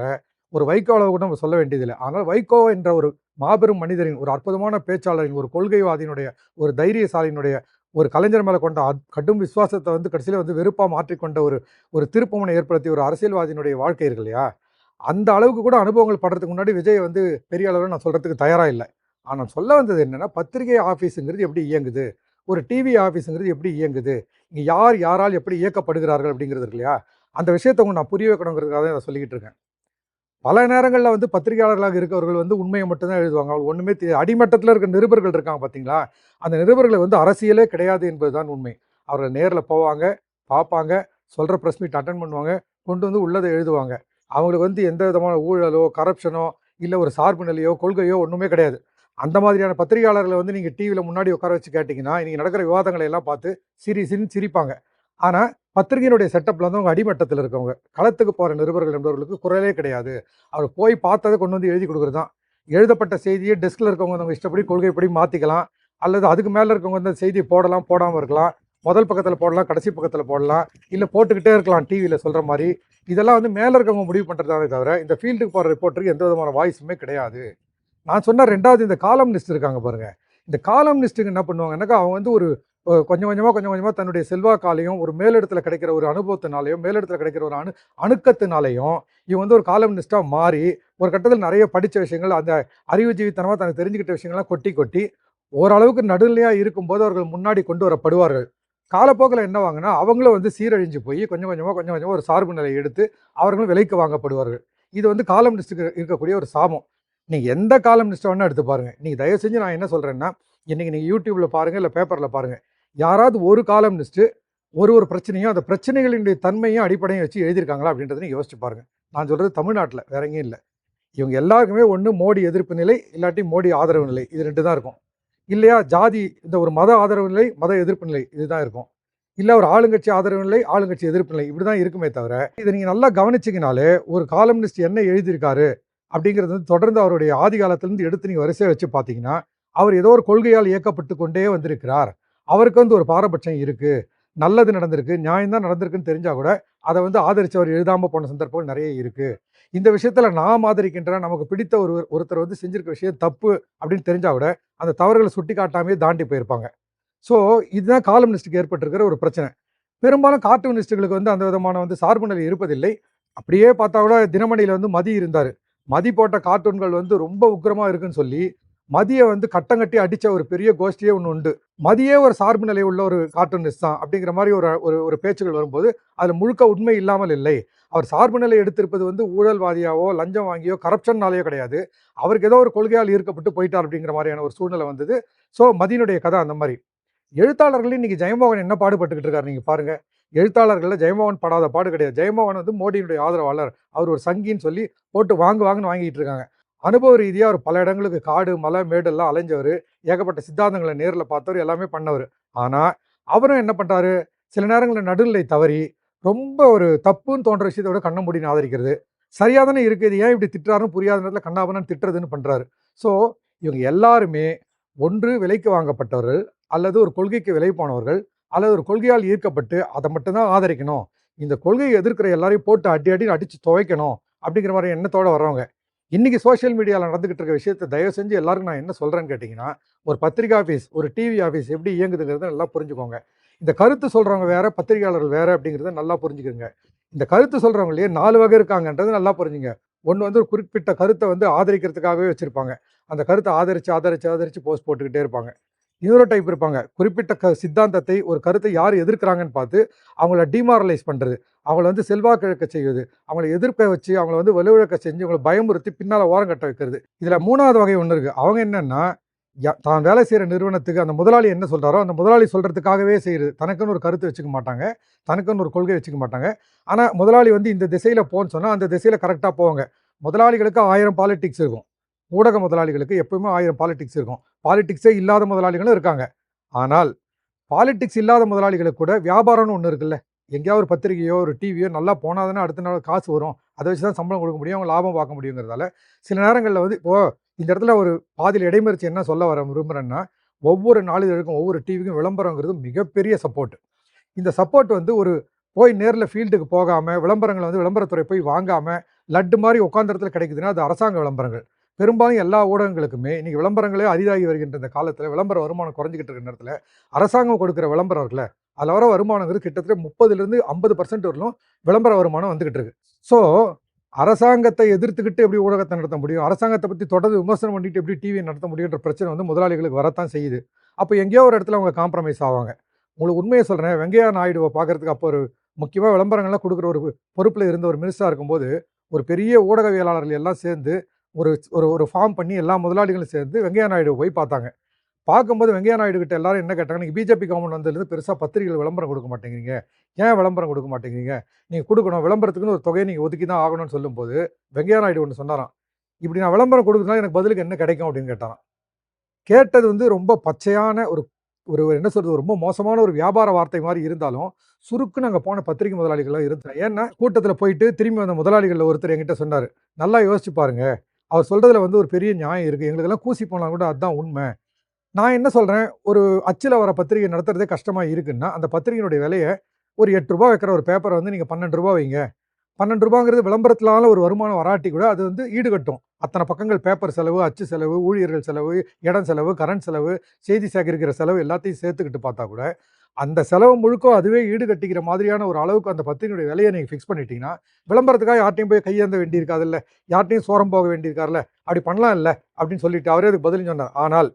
ஒரு வைகோ அளவு கூட நம்ம சொல்ல வேண்டியதில்லை. ஆனால் வைகோ என்ற ஒரு மாபெரும் மனிதரின் ஒரு அற்புதமான பேச்சாளரின் ஒரு கொள்கைவாதியினுடைய ஒரு தைரியசாலியினுடைய ஒரு கலைஞர் மேலே கொண்ட அத்- கடும் விசுவாசத்தை வந்து கடைசியில் வந்து வெறுப்பாக மாற்றிக்கொண்ட ஒரு ஒரு திருப்பமனை ஏற்படுத்திய ஒரு அரசியல்வாதியினுடைய வாழ்க்கை இருக்கு இல்லையா? அந்த அளவுக்கு கூட அனுபவங்கள் படுறதுக்கு முன்னாடி விஜய் வந்து பெரிய அளவில் நான் சொல்கிறதுக்கு தயாராக இல்லை. ஆனால் சொல்ல வந்தது என்னென்னா பத்திரிகை ஆஃபீஸுங்கிறது எப்படி இயங்குது? ஒரு டிவி ஆஃபீஸுங்கிறது எப்படி இயங்குது? இங்கே யார் யாரால் எப்படி இயக்கப்படுகிறார்கள் அப்படிங்கிறது இருக்கு இல்லையா? அந்த விஷயத்தை உங்களுக்கு நான் புரிய வைக்கணுங்கிறதுக்காக தான் நான் சொல்லிக்கிட்டு இருக்கேன். பல நேரங்களில் வந்து பத்திரிகையாளர்களாக இருக்கவர்கள் வந்து உண்மையை மட்டும்தான் எழுதுவாங்க. அவங்க ஒன்றுமே தெரிய அடிமட்டத்தில் இருக்கிற நிருபர்கள் இருக்காங்க பார்த்தீங்களா அந்த நிருபர்களை வந்து அரசியலே கிடையாது என்பதுதான் உண்மை. அவர்கள் நேரில் போவாங்க பார்ப்பாங்க சொல்கிற ப்ரெஸ் மீட் அட்டன் பண்ணுவாங்க கொண்டு வந்து உள்ளதை எழுதுவாங்க. அவங்களுக்கு வந்து எந்த விதமான ஊழலோ கரப்ஷனோ இல்லை ஒரு சார்பு நிலையோ கொள்கையோ ஒன்றுமே கிடையாது. அந்த மாதிரியான பத்திரிகையாளர்களை வந்து நீங்கள் டிவியில் முன்னாடி உட்கார வச்சு கேட்டிங்கன்னா இன்றைக்கி நடக்கிற விவாதங்களை எல்லாம் பார்த்து சிரி சிரின்னு சிரிப்பாங்க. ஆனால் பத்திரிகையினுடைய செட்டப்பில் வந்து அவங்க அடிமட்டத்தில் இருக்கவங்க. களத்துக்கு போகிற நிருபர்கள் என்பவர்களுக்கு குரலே கிடையாது. அவர் போய் பார்த்ததை கொண்டு வந்து எழுதி கொடுக்குறது தான் எழுதப்பட்ட செய்தியை டெஸ்கில் இருக்கவங்க அவங்க இஷ்டப்படி கொள்கைப்படி மாற்றிக்கலாம் அல்லது அதுக்கு மேலே இருக்கவங்க வந்து செய்தியை போடலாம் போடாமல் இருக்கலாம். முதல் பக்கத்தில் போடலாம் கடைசி பக்கத்தில் போடலாம். இல்லை போட்டுக்கிட்டே இருக்கலாம் டிவியில் சொல்கிற மாதிரி. இதெல்லாம் வந்து மேலே இருக்கவங்க முடிவு பண்ணுறதானே தவிர இந்த ஃபீல்டுக்கு போகிற ரிப்போர்ட்டருக்கு எந்த விதமான வாய்ஸுமே கிடையாது. நான் சொன்ன ரெண்டாவது இந்த காலம் இருக்காங்க பாருங்கள் இந்த காலம் என்ன பண்ணுவாங்கன்னாக்கா அவங்க வந்து ஒரு கொஞ்சம் கொஞ்சமாக கொஞ்சம் கொஞ்சமாக தன்னுடைய செல்வாக்காலையும் ஒரு மேலிடத்தில் கிடைக்கிற ஒரு அனுபவத்தினாலையும் மேலிடத்தில் கிடைக்கிற ஒரு அணு அணுக்கத்தினாலையும் இவன் வந்து ஒரு காலம்னிஸ்டாக மாறி ஒரு கட்டத்தில் நிறைய படித்த விஷயங்கள் அந்த அறிவுஜீவித்தனமாக தனக்கு தெரிஞ்சுக்கிட்ட விஷயங்கள்லாம் கொட்டி கொட்டி ஓரளவுக்கு நடுநிலையாக இருக்கும்போது அவர்கள் முன்னாடி கொண்டு வரப்படுவார்கள். காலப்போக்கில் என்ன வாங்கினா அவங்களும் வந்து சீரழிஞ்சு போய் கொஞ்சம் கொஞ்சமாக கொஞ்சம் கொஞ்சமாக ஒரு சார்பு நிலையை எடுத்து அவர்களும் விலைக்கு வாங்கப்படுவார்கள். இது வந்து காலம்னிஸ்டுக்கு இருக்கக்கூடிய ஒரு சாபம். நீங்கள் எந்த காலம்னிஸ்ட்டை வேணால் எடுத்து பாருங்கள் நீங்கள் தயவு செஞ்சு நான் என்ன சொல்கிறேன்னா இன்றைக்கி நீங்கள் யூடியூப்பில் பாருங்கள் இல்லை பேப்பரில் பாருங்கள் யாராவது ஒரு காலம்னிஸ்ட்டு ஒரு ஒரு பிரச்சனையும் அந்த பிரச்சனைகளினுடைய தன்மையும் அடிப்படையும் வச்சு எழுதியிருக்காங்களா அப்படின்றத நீங்கள் யோசிச்சு பாருங்கள் நான் சொல்கிறது தமிழ்நாட்டில் வேற எங்கேயும் இல்லை. இவங்க எல்லாருக்குமே ஒன்று மோடி எதிர்ப்பு நிலை இல்லாட்டி மோடி ஆதரவு நிலை இது ரெண்டு தான் இருக்கும். இல்லையா ஜாதி இந்த ஒரு மத ஆதரவு நிலை மத எதிர்ப்பு நிலை இதுதான் இருக்கும். இல்லை ஒரு ஆளுங்கட்சி ஆதரவு நிலை ஆளுங்கட்சி எதிர்ப்பு நிலை இப்படி தான் இருக்குமே தவிர இதை நீங்கள் நல்லா கவனிச்சிங்கனாலே ஒரு காலம்னிஸ்ட் என்ன எழுதியிருக்காரு அப்படிங்கிறது வந்து தொடர்ந்து அவருடைய ஆதி காலத்திலேருந்து எடுத்து நீங்கள் வரிசையை வச்சு பார்த்தீங்கன்னா அவர் ஏதோ ஒரு கொள்கையால் இயக்கப்பட்டு கொண்டே வந்திருக்கிறார். அவருக்கு வந்து ஒரு பாரபட்சம் இருக்குது நல்லது நடந்திருக்கு நியாயம்தான் நடந்திருக்குன்னு தெரிஞ்சால் கூட அதை வந்து ஆதரித்தவர் எழுதாமல் போன சந்தர்ப்பங்கள் நிறைய இருக்குது இந்த விஷயத்தில் நாம் ஆதரிக்கின்ற நமக்கு பிடித்த ஒரு ஒருத்தர் வந்து செஞ்சிருக்க விஷயம் தப்பு அப்படின்னு தெரிஞ்சால் கூட அந்த தவறுகளை சுட்டி காட்டாமே தாண்டி போயிருப்பாங்க. ஸோ இதுதான் காலமினிஸ்டுக்கு ஏற்பட்டிருக்கிற ஒரு பிரச்சனை. பெரும்பாலும் கார்ட்டூனிஸ்டுகளுக்கு வந்து அந்த விதமான வந்து சார்பு நிலை இருப்பதில்லை. அப்படியே பார்த்தா கூட தினமணியில் வந்து மதி இருந்தார். மதி போட்ட கார்ட்டூன்கள் வந்து ரொம்ப உக்கிரமாக இருக்குன்னு சொல்லி மதியை வந்து கட்டம் கட்டி அடித்த ஒரு பெரிய கோஷ்டியே ஒன்று உண்டு. மதியே ஒரு சார்பு நிலை உள்ள ஒரு கார்ட்டூனிஸ்ட் தான் அப்படிங்கிற மாதிரி ஒரு ஒரு ஒரு பேச்சுகள் வரும்போது அதில் முழுக்க உண்மை இல்லாமல் இல்லை. அவர் சார்பு நிலை எடுத்திருப்பது வந்து ஊழல்வாதியாவோ லஞ்சம் வாங்கியோ கரப்ஷன்னாலேயோ கிடையாது. அவருக்கு ஏதோ ஒரு கொள்கையால் ஈர்க்கப்பட்டு போயிட்டார் அப்படிங்கிற மாதிரியான ஒரு சூழ்நிலை வந்தது. ஸோ மதியினுடைய கதை அந்த மாதிரி. எழுத்தாளர்கள் இன்னைக்கு ஜெயமோகன் என்ன பாடுபட்டுக்கிட்டு இருக்காரு நீங்கள் பாருங்கள் எழுத்தாளர்களில் ஜெயமோகன் படாத பாடு கிடையாது. ஜெயமோகன் வந்து மோடியினுடைய ஆதரவாளர். அவர் ஒரு சங்கின்னு சொல்லி போட்டு வாங்கு வாங்குன்னு வாங்கிட்டு இருக்காங்க. அனுபவ ரீதியாக அவர் பல இடங்களுக்கு காடு மலை மேடெல்லாம் அலைஞ்சவர். ஏகப்பட்ட சித்தாந்தங்களை நேரில் பார்த்தவர் எல்லாமே பண்ணவர். ஆனால் அவரும் என்ன பண்ணுறாரு சில நேரங்களில் நடுநிலை தவறி ரொம்ப ஒரு தப்புன்னு தோன்ற விஷயத்தை விட கண்ண ஆதரிக்கிறது சரியாக தானே இருக்குது ஏன் இப்படி திட்டுறாருன்னு புரியாத நேரத்தில் கண்ணாபனன்னு திட்டுறதுன்னு பண்ணுறாரு ஸோ இவங்க எல்லாருமே ஒன்று விலைக்கு வாங்கப்பட்டவர்கள் அல்லது ஒரு கொள்கைக்கு விலை போனவர்கள் அல்லது ஒரு கொள்கையால் ஈர்க்கப்பட்டு அதை மட்டும்தான் ஆதரிக்கணும். இந்த கொள்கையை எதிர்க்கிற எல்லாரையும் போட்டு அடி அடி அடித்து துவைக்கணும் அப்படிங்கிற மாதிரி எண்ணத்தோடு வர்றவங்க. இன்றைக்கி சோஷியல் மீடியாவில் நடந்துக்கிட்டு இருக்க விஷயத்தை தயவு செஞ்சு எல்லாருக்கும் நான் என்ன சொல்கிறேன்னு கேட்டிங்கன்னா ஒரு பத்திரிகை ஆஃபீஸ் ஒரு டிவி ஆஃபீஸ் எப்படி இயங்குதுங்கிறத நல்லா புரிஞ்சுக்கோங்க. இந்த கருத்து சொல்கிறவங்க வேறு பத்திரிகையாளர்கள் வேறு அப்படிங்கிறத நல்லா புரிஞ்சுக்கோங்க. இந்த கருத்து சொல்கிறவங்களே நாலு வகை இருக்காங்கன்றது நல்லா புரிஞ்சுங்க. ஒன்று வந்து ஒரு குறிப்பிட்ட கருத்தை வந்து ஆதரிக்கிறதுக்காகவே வச்சுருப்பாங்க. அந்த கருத்தை ஆதரித்து ஆதரித்து ஆதரித்து போஸ்ட் போட்டுக்கிட்டே இருப்பாங்க. நியூரோ டைப் இருப்பாங்க. குறிப்பிட்ட க சித்தாந்தத்தை ஒரு கருத்தை யார் எதிர்க்கிறாங்கன்னு பார்த்து அவங்கள டிமாரலைஸ் பண்ணுறது அவங்கள வந்து செல்வாக்கிழக்க செய்வது. அவங்கள எதிர்ப்பை வச்சு அவங்கள வந்து வலுவிழக்க செஞ்சு அவங்கள பயமுறுத்தி பின்னால் ஓரம் கட்ட வைக்கிறது. இதில் மூணாவது வகை ஒன்று இருக்குது அவங்க என்னென்னா யா- தான் வேலை செய்கிற நிறுவனத்துக்கு அந்த முதலாளி என்ன சொல்கிறாரோ அந்த முதலாளி சொல்கிறதுக்காகவே செய்கிறது தனக்குன்னு ஒரு கருத்து வச்சுக்க மாட்டாங்க. தனக்குன்னு ஒரு கொள்கை வச்சுக்க மாட்டாங்க. ஆனால் முதலாளி வந்து இந்த திசையில் போன்னு சொன்னால் அந்த திசையில் கரெக்டாக போவாங்க. முதலாளிகளுக்கு ஆயிரம் பாலிட்டிக்ஸ் இருக்கும். ஊடக முதலாளிகளுக்கு எப்பவுமே ஆயிரம் பாலிடிக்ஸ் இருக்கும். பாலிடிக்ஸே இல்லாத முதலாளிகளும் இருக்காங்க. ஆனால் பாலிடிக்ஸ் இல்லாத முதலாளிகளுக்கு கூட வியாபாரம்னு ஒன்று இருக்குல்ல. எங்கேயாவது ஒரு பத்திரிகையோ ஒரு டிவியோ நல்லா போனாதானே அடுத்த நாள் காசு வரும். அதை வச்சு தான் சம்பளம் கொடுக்க முடியும். அவங்க லாபம் பார்க்க முடியுங்கிறதால சில நேரங்களில் வந்து இப்போ இந்த இடத்துல ஒரு பாதியில் இடைமறிச்சு என்ன சொல்ல வர விரும்புகிறேன்னா ஒவ்வொரு நாளிதழுக்கும் ஒவ்வொரு டிவிக்கும் விளம்பரங்கிறது மிகப்பெரிய சப்போர்ட் இந்த சப்போர்ட் வந்து ஒரு போய் நேரில் ஃபீல்டுக்கு போகாமல் விளம்பரங்களை வந்து விளம்பரத்துறை போய் வாங்காமல் லட்டு மாதிரி உட்காந்த இடத்துல கிடைக்குதுன்னா அது அரசாங்க விளம்பரங்கள். பெரும்பாலும் எல்லா ஊடகங்களுக்குமே இன்றைக்கி விளம்பரங்களே அரிதாகி வருகின்ற இந்த காலத்தில் விளம்பர வருமானம் குறைஞ்சிக்கிட்டு இருக்கிற நேரத்தில் அரசாங்கம் கொடுக்குற விளம்பரம் இருக்குல்ல அதில் வர வருமானங்கிறது கிட்டத்தட்ட முப்பதுலேருந்து ஐம்பது பர்சன்ட் வரலும் விளம்பர வருமானம் வந்துக்கிட்டு இருக்கு. ஸோ அரசாங்கத்தை எதிர்த்துக்கிட்டு எப்படி ஊடகத்தை நடத்த முடியும்? அரசாங்கத்தை பற்றி தொடர்ந்து விமர்சனம் பண்ணிட்டு எப்படி டிவியை நடத்த முடியுன்ற பிரச்சனை வந்து முதலாளிகளுக்கு வரத்தான் செய்யுது. அப்போ எங்கேயோ ஒரு இடத்துல அவங்க காம்ப்ரமைஸ் ஆவாங்க. உங்களுக்கு உண்மையை சொல்கிறேன் வெங்கையா நாயுடுவை பார்க்குறதுக்கு அப்போ ஒரு முக்கியமாக விளம்பரங்கள்லாம் கொடுக்குற ஒரு பொறுப்பில் இருந்த ஒரு மினிஸ்டராக இருக்கும்போது ஒரு பெரிய ஊடகவியலாளர்கள் எல்லாம் சேர்ந்து ஒரு ஒரு ஒரு ஃபார்ம் பண்ணி எல்லா முதலாளிகளும் சேர்ந்து வெங்கையா நாயுடு போய் பார்த்தாங்க. பார்க்கும்போது வெங்கையா நாயுடு கிட்ட எல்லாரும் என்ன கேட்டாங்க? நீங்கள் பிஜேபி கவர்மெண்ட் வந்ததுலேருந்து பெருசாக பத்திரிகைகள் விளம்பரம் கொடுக்க மாட்டேங்கிறீங்க. ஏன் விளம்பரம் கொடுக்க மாட்டேங்கிறீங்க? நீங்கள் கொடுக்கணும். விளம்பரத்துக்குன்னு ஒரு தொகையை நீங்கள் ஒதுக்கி தான் ஆகணும்னு சொல்லும்போது வெங்கையா நாயுடு ஒன்று சொன்னாராம். இப்படி நான் விளம்பரம் கொடுக்குறதுனால எனக்கு பதிலுக்கு என்ன கிடைக்கும்? அப்படின்னு கேட்டாராம். கேட்டது வந்து ரொம்ப பச்சையான ஒரு ஒரு என்ன சொல்கிறது ரொம்ப மோசமான ஒரு வியாபார வார்த்தை மாதிரி இருந்தாலும் சுருக்குன்னு அங்கே போன பத்திரிகை முதலாளிகள்லாம் இருந்தாங்க ஏன்னா கூட்டத்தில் போயிட்டு திரும்பி வந்த முதலாளிகளில் ஒருத்தர் என்கிட்ட சொன்னார். நல்லா யோசிச்சு பாருங்கள் அவர் சொல்கிறதுல வந்து ஒரு பெரிய நியாயம் இருக்குது எங்களுக்கெல்லாம் கூசி போனால் கூட அதுதான் உண்மை. நான் என்ன சொல்கிறேன் ஒரு அச்சில் வர பத்திரிகை நடத்துகிறதே கஷ்டமாக இருக்குன்னா அந்த பத்திரிகையினுடைய விலையை ஒரு எட்டு ரூபா வைக்கிற ஒரு பேப்பரை வந்து நீங்கள் பன்னெண்டு ரூபா வைங்க. பன்னெண்டு ரூபாங்கிறது விளம்பரத்திலான ஒரு வருமானம் வராட்டி கூட அது வந்து ஈடுகட்டும். அத்தனை பக்கங்கள் பேப்பர் செலவு அச்சு செலவு ஊழியர்கள் செலவு இடம் செலவு கரண்ட் செலவு செய்தி சேகரிக்கிற செலவு எல்லாத்தையும் சேர்த்துக்கிட்டு பார்த்தா கூட அந்த செலவு முழுக்க அதுவே ஈடு கட்டிக்கிற மாதிரியான ஒரு அளவுக்கு அந்த பத்திரிகையுடைய விலையை நீங்கள் ஃபிக்ஸ் பண்ணிட்டீங்கன்னா விளம்பரத்துக்காக யார்ட்டையும் போய் கையேந்த வேண்டியிருக்காதுல்ல. யார்ட்டையும் சோரம் போக வேண்டியிருக்காருல்ல. அப்படி பண்ணலாம் இல்லை அப்படின்னு சொல்லிட்டு அவரே அதுக்கு பதிலும் சொன்னார். ஆனால்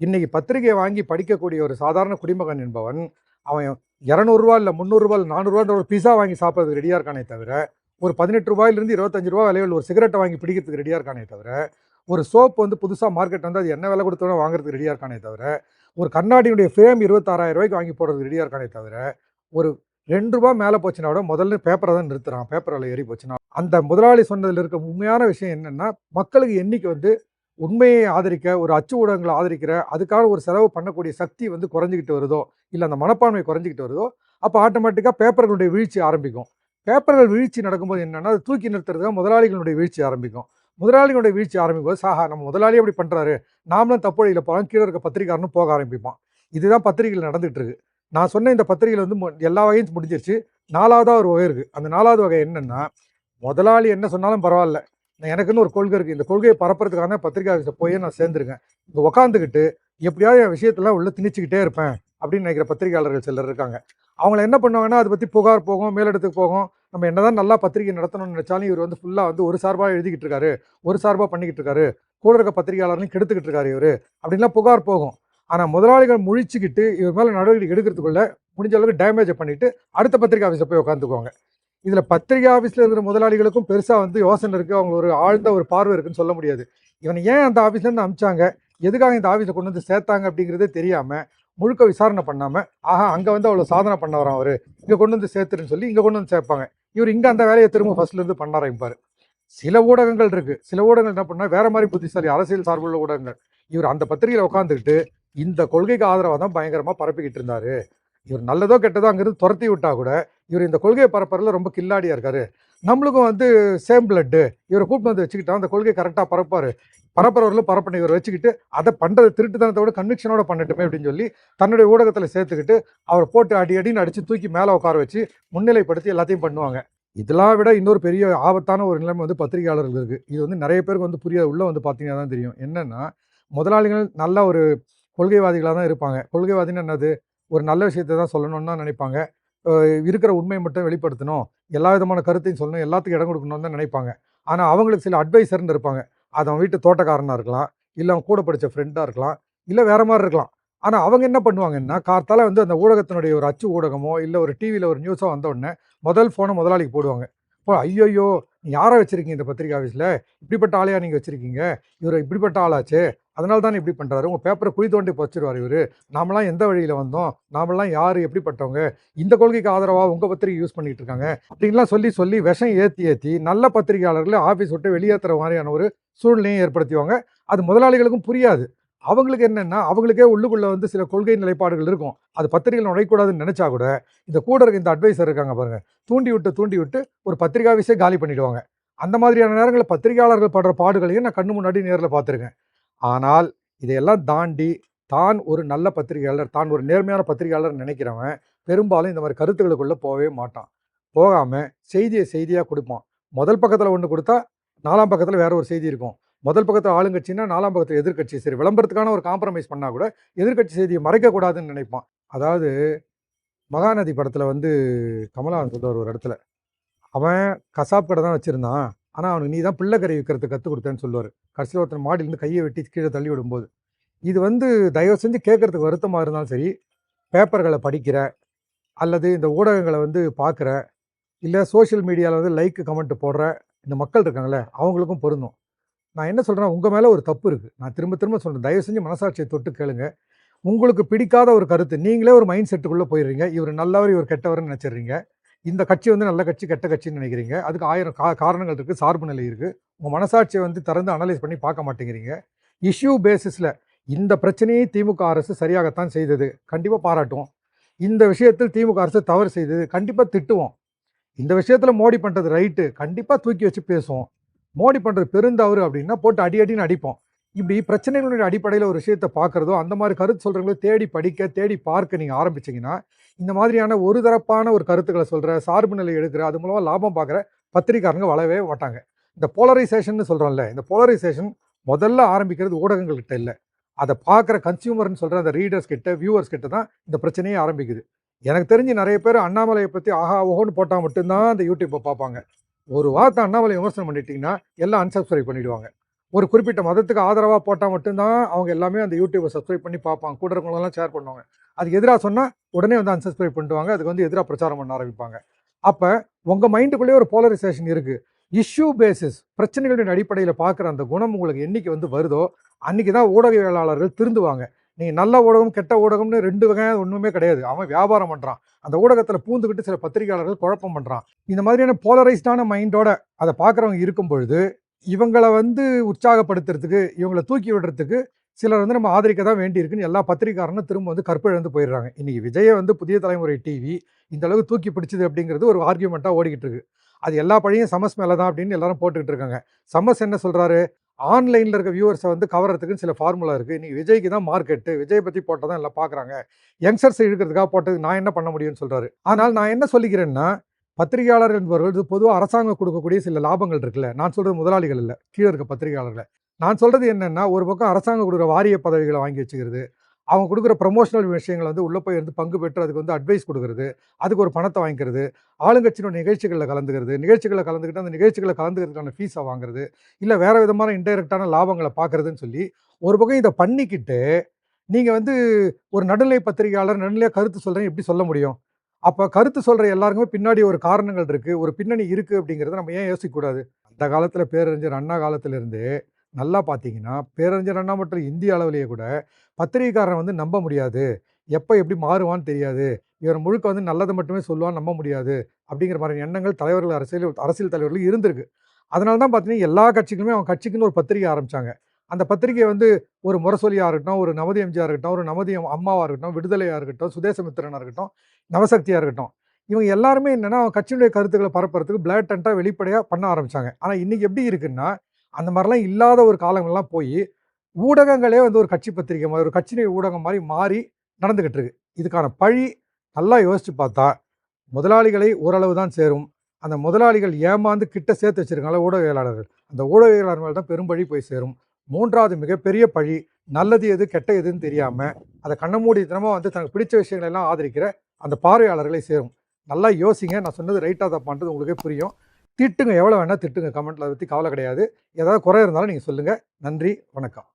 இன்றைக்கி பத்திரிகையை வாங்கி படிக்கக்கூடிய ஒரு சாதாரண குடிமகன் என்பவன் அவன் இரநூறுவா இல்லை முந்நூறுரூவா இல்லை நானூறுரூவான்ற ஒரு பீஸா வாங்கி சாப்பிட்றதுக்கு ரெடியாக இருக்கானே தவிர ஒரு பதினெட்டு ரூபாயிலிருந்து இருபத்தஞ்சு ரூபா விலையில் ஒரு சிகரெட்டை வாங்கி பிடிக்கிறதுக்கு ரெடியாக இருக்கானே தவிர ஒரு சோப் வந்து புதுசாக மார்க்கெட் வந்து அது என்ன விலை கொடுத்தோன்னா வாங்குறதுக்கு ரெடியாக இருக்கானே தவிர ஒரு கண்ணாடியுடைய ஃப்ரேம் இருபத்தாறாயிரம் ரூபாய்க்கு வாங்கி போடுறது ரெடியாக இருக்கானே தவிர ஒரு ரெண்டு ரூபா மேலே போச்சுன்னா விட முதல்ல பேப்பரை தான் நிறுத்துறான். பேப்பர் விலை ஏறி போச்சுன்னா. அந்த முதலாளி சொன்னதில் இருக்க உண்மையான விஷயம் என்னென்னா மக்களுக்கு எண்ணிக்கை வந்து உண்மையை ஆதரிக்க ஒரு அச்சு ஊடகங்களை ஆதரிக்கிற அதுக்கான ஒரு செலவு பண்ணக்கூடிய சக்தி வந்து குறைஞ்சிக்கிட்டு வருதோ இல்லை அந்த மனப்பான்மை குறைஞ்சிக்கிட்டு வருதோ அப்போ ஆட்டோமேட்டிக்காக பேப்பர்களுடைய வீழ்ச்சி ஆரம்பிக்கும். பேப்பர்கள் வீழ்ச்சி நடக்கும்போது என்னென்னா அது தூக்கி நிறுத்துறதுக்காக முதலாளிகளுடைய வீழ்ச்சி ஆரம்பிக்கும். முதலாளியோட வீழ்ச்சி ஆரம்பிக்கும் போது சாஹா நம்ம முதலாளி அப்படி பண்ணுறாரு நாமளும் தப்பு வழியில் போகலாம் கீழே இருக்க பத்திரிகாரனும் போக ஆரம்பிப்பான். இதுதான் பத்திரிகையில் நடந்துகிட்டு இருக்கு. நான் சொன்ன இந்த பத்திரிகையில் வந்து மு- எல்லா வகையும் முடிஞ்சிருச்சு. நாலாவதாக ஒரு வகை இருக்குது அந்த நாலாவது வகை என்னென்னா முதலாளி என்ன சொன்னாலும் பரவாயில்ல. நான் எனக்குன்னு ஒரு கொள்கை இருக்குது இந்த கொள்கையை பரப்புறதுக்காக தான் பத்திரிகை ஆஃபீஸை போய் நான் சேர்ந்துருக்கேன். இங்கே உக்காந்துக்கிட்டு எப்படியாவது என் விஷயத்தெல்லாம் உள்ளே திணிச்சுக்கிட்டே இருப்பேன். அப்படின்னு நினைக்கிற பத்திரிகையாளர்கள் சிலர் இருக்காங்க. அவங்கள என்ன பண்ணுவாங்கன்னா அதை பற்றி புகார் போகும் மேலிடத்துக்கு போகும். நம்ம என்னதான் நல்லா பத்திரிகை நடத்தணும்னு நினைச்சாலும் இவர் வந்து ஃபுல்லாக வந்து ஒரு சார்பாக எழுதிக்கிட்டு இருக்காரு. ஒரு சார்பாக பண்ணிக்கிட்டு இருக்காரு. கூட இருக்க பத்திரிகையாளர்களையும் கெடுத்துக்கிட்டு இருக்காரு இவர். அப்படின்லாம் புகார் போகும். ஆனால் முதலாளிகள் முழிச்சுக்கிட்டு இவர் மேலே நடவடிக்கை எடுக்கிறதுக்குள்ள முடிஞ்ச அளவுக்கு டேமேஜை பண்ணிவிட்டு அடுத்த பத்திரிகை ஆஃபீஸில் போய் உட்காந்துக்குவாங்க இதில் பத்திரிகை ஆஃபீஸில் இருக்கிற முதலாளிகளுக்கும் பெருசாக வந்து யோசனை இருக்குது அவங்க ஒரு ஆழ்ந்த ஒரு பார்வை இருக்குன்னு சொல்ல முடியாது. இவனை ஏன் அந்த ஆஃபீஸ்லேருந்து அமிச்சாங்க? எதுக்காக இந்த ஆஃபீஸை கொண்டு வந்து சேர்த்தாங்க அப்படிங்கிறதே தெரியாமல் முழுக்க விசாரணை பண்ணாமல் ஆஹா அங்கே வந்து அவ்வளோ சாதனை பண்ண அவர்? இங்கே கொண்டு வந்து சேர்த்துருன்னு சொல்லி இங்கே கொண்டு வந்து சேர்ப்பாங்க. இவர் இங்கே அந்த வேலையை திரும்ப ஃபர்ஸ்ட்லேருந்து பண்ண ஆரம்பிப்பார் சில ஊடகங்கள் இருக்குது சில ஊடகங்கள் என்ன பண்ணால் வேறு மாதிரி புத்திசாலி அரசியல் சார்புள்ள ஊடகங்கள். இவர் அந்த பத்திரிகையில் உட்காந்துக்கிட்டு இந்த கொள்கைக்கு ஆதரவாக தான் பயங்கரமாக பரப்பிக்கிட்டு இருந்தார். இவர் நல்லதோ கெட்டதோ அங்கேருந்து துரத்தி விட்டால் கூட இவர் இந்த கொள்கையை பரப்புறதுல ரொம்ப கில்லாடியாக இருக்காரு. நம்மளுக்கும் வந்து சேம் பிளட்டு இவரை கூப்பிட்டு வந்து வச்சுக்கிட்டா அந்த கொள்கையை கரெக்டாக பரப்பாரு. பரப்புறவர்களும் பரப்பின இவர் வச்சுக்கிட்டு அதை பண்ணுறது திருட்டுத்தனத்தோட கன்விக்ஷனோட பண்ணட்டுமே அப்படின்னு சொல்லி தன்னுடைய ஊடகத்தில் சேர்த்துக்கிட்டு அவரை போட்டு அடி அடின்னு அடித்து தூக்கி மேலே உட்கார வச்சு முன்னிலைப்படுத்தி எல்லாத்தையும் பண்ணுவாங்க. இதெல்லாம் விட இன்னொரு பெரிய ஆபத்தான ஒரு நிலைமை வந்து பத்திரிகையாளர்கள் இருக்குது இது வந்து நிறைய பேருக்கு வந்து புரிய உள்ளே வந்து பார்த்தீங்கன்னா தான் தெரியும். என்னென்னா முதலாளிகள் நல்ல ஒரு கொள்கைவாதிகளாக தான் இருப்பாங்க. கொள்கைவாதின்னு என்னது? ஒரு நல்ல விஷயத்தை தான் சொல்லணும்னு தான் நினைப்பாங்க. இருக்கிற உண்மையை மட்டும் வெளிப்படுத்தணும். எல்லா விதமான கருத்தையும் சொல்லணும். எல்லாத்துக்கும் இடம் கொடுக்கணும்னு தான் நினைப்பாங்க. ஆனால் அவங்களுக்கு சில அட்வைசர்னு இருப்பாங்க. அது அவன் வீட்டு தோட்டக்காரனாக இருக்கலாம் இல்லை அவன் கூட படித்த ஃப்ரெண்டாக இருக்கலாம் இல்லை வேறு மாதிரி இருக்கலாம். ஆனால் அவங்க என்ன பண்ணுவாங்கன்னா கார்த்தால வந்து அந்த ஊடகத்தினுடைய ஒரு அச்சு ஊடகமோ இல்லை ஒரு டிவியில் ஒரு நியூஸோ வந்த உடனே முதல் ஃபோனை முதலாளிக்கு போடுவாங்க. இப்போ ஐயோயோ! நீ யாரை வச்சுருக்கீங்க இந்த பத்திரிகை ஆஃபீஸில் இப்படிப்பட்ட ஆளையா நீங்கள் வச்சுருக்கீங்க? இவர் இப்படிப்பட்ட ஆளாச்சே! அதனால தான் இப்படி பண்ணுறாரு உங்கள் பேப்பரை குழி தோண்டி வச்சிருவார் இவர். நாமெல்லாம் எந்த வழியில் வந்தோம்? நாமெல்லாம் யார்? எப்படிப்பட்டவங்க? இந்த கொள்கைக்கு ஆதரவாக உங்கள் பத்திரிகை யூஸ் பண்ணிகிட்டு இருக்காங்க? அப்படின்லாம் சொல்லி சொல்லி விஷம் ஏற்றி ஏற்றி நல்ல பத்திரிகையாளர்களை ஆஃபீஸ் விட்டு வெளியேற்றுற மாதிரியான ஒரு சூழ்நிலையும் ஏற்படுத்திவாங்க. அது முதலாளிகளுக்கும் புரியாது. அவங்களுக்கு என்னென்னா அவங்களுக்கே உள்ளுக்குள்ளே வந்து சில கொள்கை நிலைப்பாடுகள் இருக்கும். அது பத்திரிகையில் நுழைக்கூடாதுன்னு நினச்சா கூட இந்த கூட இருக்க இந்த அட்வைசர் இருக்காங்க பாருங்கள் தூண்டி விட்டு தூண்டி விட்டு ஒரு பத்திரிகாவிசே ஆஃபீஸே காலி பண்ணிவிடுவாங்க அந்த மாதிரியான நேரங்களில் பத்திரிகையாளர்கள் படுற பாடுகளையும் நான் கண்ணு முன்னாடி நேரில் பார்த்துருக்கேன். ஆனால் இதையெல்லாம் தாண்டி தான் ஒரு நல்ல பத்திரிகையாளர் தான் ஒரு நேர்மையான பத்திரிகையாளர் நினைக்கிறவன் பெரும்பாலும் இந்த மாதிரி கருத்துக்களுக்குள்ளே போகவே மாட்டான். போகாமல் செய்தியை செய்தியாக கொடுப்பான். முதல் பக்கத்தில் ஒன்று கொடுத்தா நாலாம் பக்கத்தில் வேற ஒரு செய்தி இருக்கும். முதல் பக்கத்தில் ஆளுங்கட்சின்னா நாலாம் பக்கத்தில் எதிர்க்கட்சி. சரி விளம்பரத்துக்கான ஒரு காம்ப்ரமைஸ் பண்ணால் கூட எதிர்கட்சி செய்தியை மறைக்கக்கூடாதுன்னு நினைப்பான். அதாவது மகாநதி படத்தில் வந்து கமலா சொல்லுவார் ஒரு இடத்துல. அவன் கசாப் கடை தான் வச்சுருந்தான். ஆனால் அவனுக்கு நீ தான் பிள்ளைக்கறி விற்கிறதுக்கு கற்றுக் கொடுத்தேன்னு சொல்லுவார். கடைசியில் ஒருத்தன் மாடிலேருந்து கையை வெட்டி கீழே தள்ளி விடும்போது. இது வந்து தயவு செஞ்சு கேட்கறதுக்கு வருத்தமாக இருந்தாலும் சரி பேப்பர்களை படிக்கிற அல்லது இந்த ஊடகங்களை வந்து பார்க்குற இல்லை சோஷியல் மீடியாவில் வந்து லைக் கமெண்ட் போடுற இந்த மக்கள் இருக்காங்களே அவங்களுக்கும் பொருந்தும். நான் என்ன சொல்கிறேன் உங்கள் மேலே ஒரு தப்பு இருக்குது நான் திரும்ப திரும்ப சொல்கிறேன் தயவு செஞ்சு மனசாட்சியை தொட்டு கேளுங்க. உங்களுக்கு பிடிக்காத ஒரு கருத்து நீங்களே ஒரு மைண்ட் செட்டுக்குள்ளே போயிடுறீங்க. இவர் நல்லவர் இவர் கெட்டவர்னு நினச்சிடுறீங்க. இந்த கட்சி வந்து நல்ல கட்சி கெட்ட கட்சின்னு நினைக்கிறீங்க. அதுக்கு ஆயிரம் கா காரணங்கள் இருக்குது சார்பு நிலை இருக்குது உங்கள் மனசாட்சியை வந்து திறந்து அனலைஸ் பண்ணி பார்க்க மாட்டேங்கிறீங்க. இஷ்யூ பேசிஸில் இந்த பிரச்சனையை திமுக அரசு சரியாகத்தான் செய்தது. கண்டிப்பாக பாராட்டுவோம். இந்த விஷயத்தில் திமுக அரசு தவறு செய்தது. கண்டிப்பாக திட்டுவோம். இந்த விஷயத்தில் மோடி பண்ணுறது ரைட்டு கண்டிப்பாக தூக்கி வச்சு பேசுவோம். மோடி பண்ணுறது பெருந்தவறு அப்படின்னா போட்டு அடி அடின்னு அடிப்போம். இப்படி பிரச்சனைகளுடைய அடிப்படையில் ஒரு விஷயத்தை பார்க்குறதோ அந்த மாதிரி கருத்து சொல்கிறவங்களோ தேடி படிக்க தேடி பார்க்க நீங்கள் ஆரம்பிச்சீங்கன்னா இந்த மாதிரியான ஒரு தரப்பான ஒரு கருத்துக்களை சொல்கிற சார்பு நிலை எடுக்கிற அது மூலமாக லாபம் பார்க்குற பத்திரிக்காரங்க வளரவே மாட்டாங்க. இந்த போலரைசேஷன் சொல்கிறோம்ல இந்த போலரைசேஷன் முதல்ல ஆரம்பிக்கிறது ஊடகங்கள்கிட்ட இல்லை. அதை பார்க்குற கன்சியூமர்னு சொல்கிற அந்த ரீடர்ஸ் கிட்ட வியூவர்ஸ் கிட்ட தான் இந்த பிரச்சனையே ஆரம்பிக்குது. எனக்கு தெரிஞ்சு நிறைய பேர் அண்ணாமலையை பற்றி ஆஹா ஓஹோன்னு போட்டால் மட்டும்தான் அந்த யூடியூப்பை பார்ப்பாங்க. ஒரு வார்த்தை அண்ணாமலை விமர்சனம் பண்ணிட்டீங்கன்னா எல்லாம் அன்சப்ஸ்கிரைப் பண்ணிவிடுவாங்க ஒரு குறிப்பிட்ட மதத்துக்கு ஆதரவாக போட்டால் மட்டும்தான் அவங்க எல்லாமே அந்த யூடியூப்பை சப்ஸ்கிரைப் பண்ணி பார்ப்பாங்க. கூட இருக்கவங்களெல்லாம் ஷேர் பண்ணுவாங்க. அதுக்கு எதிராக சொன்னால் உடனே வந்து அன்சப்ஸ்கிரைப் பண்ணிடுவாங்க. அதுக்கு வந்து எதிராக பிரச்சாரம் பண்ண ஆரம்பிப்பாங்க. அப்போ உங்கள் மைண்டுக்குள்ளேயே ஒரு போலரைசேஷன் இருக்குது இஷ்யூ பேசிஸ் பிரச்சனைகளின் அடிப்படையில் பார்க்குற அந்த குணம் உங்களுக்கு என்னைக்கு வந்து வருதோ அன்றைக்கி தான் ஊடகவியலாளர்கள் திருந்துவாங்க. நீங்கள் நல்ல ஊடகம் கெட்ட ஊடகம்னு ரெண்டு வகையாக ஒன்றுமே கிடையாது. அவன் வியாபாரம் பண்ணுறான் அந்த ஊடகத்தில் பூந்துக்கிட்டு சில பத்திரிகையாளர்கள் குழப்பம் பண்ணுறான் இந்த மாதிரியான போலரைஸ்டான மைண்டோட அதை பார்க்குறவங்க இருக்கும் பொழுது இவங்களை வந்து உற்சாகப்படுத்துறதுக்கு இவங்களை தூக்கி விடுறதுக்கு சிலர் வந்து நம்ம ஆதரிக்க தான் வேண்டியிருக்குன்னு எல்லா பத்திரிகாரனும் திரும்ப வந்து கற்பிழந்து போயிடுறாங்க. இன்றைக்கி விஜயை வந்து புதிய தலைமுறை டிவி இந்த அளவுக்கு தூக்கி பிடிச்சது அப்படிங்கிறது ஒரு ஆர்கியூமெண்ட்டாக ஓடிக்கிட்டு இருக்கு. அது எல்லா பழையும் சமஸ் மேலே தான் அப்படின்னு எல்லாரும் போட்டுக்கிட்டு இருக்காங்க. சமஸ் என்ன சொல்கிறாரு ஆன்லைனில் இருக்க வியூவர்ஸை வந்து கவர்றதுக்குன்னு சில ஃபார்முலா இருக்குது இன்றைக்கி விஜய்க்கு தான் மார்க்கெட்டு விஜய் பற்றி போட்டால் தான் எல்லாம் பார்க்குறாங்க யங்ஸ்டர்ஸ் இழுக்கிறதுக்காக போட்டது நான் என்ன பண்ண முடியும்னு சொல்கிறாரு ஆனால் நான் என்ன சொல்லிக்கிறேன்னா பத்திரிகையாளர் என்பவர்கள் இது பொதுவாக அரசாங்கம் கொடுக்கக்கூடிய சில லாபங்கள் இருக்குல்ல. நான் சொல்கிறது முதலாளிகள் இல்லை கீழே இருக்க பத்திரிகையாளர்களை. நான் சொல்கிறது என்னென்னா ஒரு பக்கம் அரசாங்கம் கொடுக்குற வாரிய பதவிகளை வாங்கி வச்சுக்கிறது அவங்க கொடுக்குற ப்ரமோஷனல் விஷயங்களை வந்து உள்ளே போய் இருந்து பங்கு பெற்று அதுக்கு வந்து அட்வைஸ் கொடுக்குறது அதுக்கு ஒரு பணத்தை வாங்கிக்கிறது ஆளுங்கட்சியினோட நிகழ்ச்சிகளில் கலந்துக்கிறது நிகழ்ச்சிகளில் கலந்துக்கிட்டு அந்த நிகழ்ச்சிகளை கலந்துக்கிறதுக்கான ஃபீஸை வாங்குறது இல்லை வேறு விதமான இன்டைரக்டான லாபங்களை பார்க்குறதுன்னு சொல்லி ஒரு பக்கம் இதை பண்ணிக்கிட்டு நீங்கள் வந்து ஒரு நடுநிலை பத்திரிகையாளர் நடுநிலையாக கருத்து சொல்கிறேன் எப்படி சொல்ல முடியும்? அப்போ கருத்து சொல்கிற எல்லாருக்குமே பின்னாடி ஒரு காரணங்கள் இருக்குது ஒரு பின்னணி இருக்குது அப்படிங்கிறத நம்ம ஏன் யோசிக்கக்கூடாது? அந்த காலத்தில் பேரறிஞர் அண்ணா காலத்திலிருந்து நல்லா பார்த்தீங்கன்னா பேரறிஞர் அண்ணா மற்றும் இந்திய அளவிலேயே கூட பத்திரிகைக்காரன் வந்து நம்ப முடியாது. எப்போ எப்படி மாறுவான்னு தெரியாது. இவர் முழுக்க வந்து நல்லதை மட்டுமே சொல்லுவான்னு நம்ப முடியாது அப்படிங்கிற மாதிரி எண்ணங்கள் தலைவர்கள் அரசியல் அரசியல் தலைவர்கள் இருந்திருக்கு. அதனால தான் பார்த்தீங்கன்னா எல்லா கட்சிகளுமே அவங்க கட்சிக்குன்னு ஒரு பத்திரிகை ஆரம்பித்தாங்க அந்த பத்திரிகை வந்து ஒரு முரசொலியாக இருக்கட்டும் ஒரு நவதி எம்ஜியாக இருக்கட்டும் ஒரு நவதி அம்மாவாக இருக்கட்டும் விடுதலையாக இருக்கட்டும் சுதேசமித்திரனாக இருக்கட்டும் நவசக்தியாக இருக்கட்டும் இவங்க எல்லாருமே என்னென்னா அவங்க கட்சியினுடைய கருத்துக்களை பரப்புறதுக்கு பிளாட்டண்ட்டாக வெளிப்படையாக பண்ண ஆரம்பித்தாங்க ஆனால் இன்றைக்கி எப்படி இருக்குன்னா அந்த மாதிரிலாம் இல்லாத ஒரு காலங்கள்லாம் போய் ஊடகங்களே வந்து ஒரு கட்சி பத்திரிகை மாதிரி ஒரு கட்சியினுடைய ஊடகம் மாதிரி மாறி நடந்துக்கிட்டு இருக்கு. இதுக்கான பழி நல்லா யோசித்து பார்த்தா முதலாளிகளை ஓரளவு தான் சேரும். அந்த முதலாளிகள் ஏமாந்து கிட்ட சேர்த்து வச்சுருக்காங்களா ஊடகவியலாளர்கள். அந்த ஊடகவியலாளர்கள் தான் பெரும்பழி போய் சேரும். மூன்றாவது மிகப்பெரிய பழி நல்லது எது கெட்ட எதுன்னு தெரியாமல் அதை கண்ணமூடித்தனமாக வந்து தனக்கு பிடிச்ச விஷயங்கள் எல்லாம் ஆதரிக்கிற அந்த பார்வையாளர்களை சேரும். நல்லா யோசிங்க நான் சொன்னது ரைட்டாக தப்பான்றது உங்களுக்கே புரியும். திட்டுங்க எவ்வளோ வேணால் திட்டுங்க கமெண்ட்டில் அதை பற்றி கவலை கிடையாது. ஏதாவது குறை இருந்தாலும் நீங்கள் சொல்லுங்கள் நன்றி வணக்கம்.